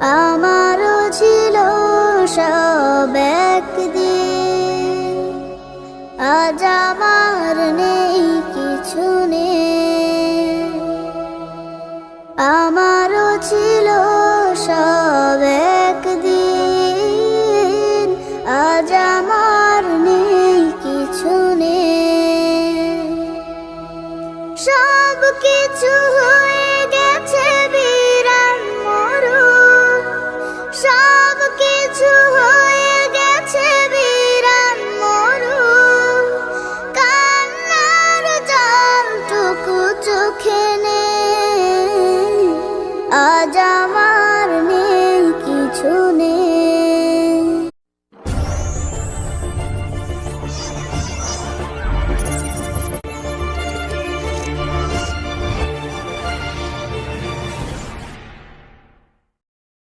আমারও ছিল সব একদিন। আজ আমার নেই কিছু নে আমারও ছিল সব একদিন। আজ আমার নেই কিছু নে সব কিছু জামা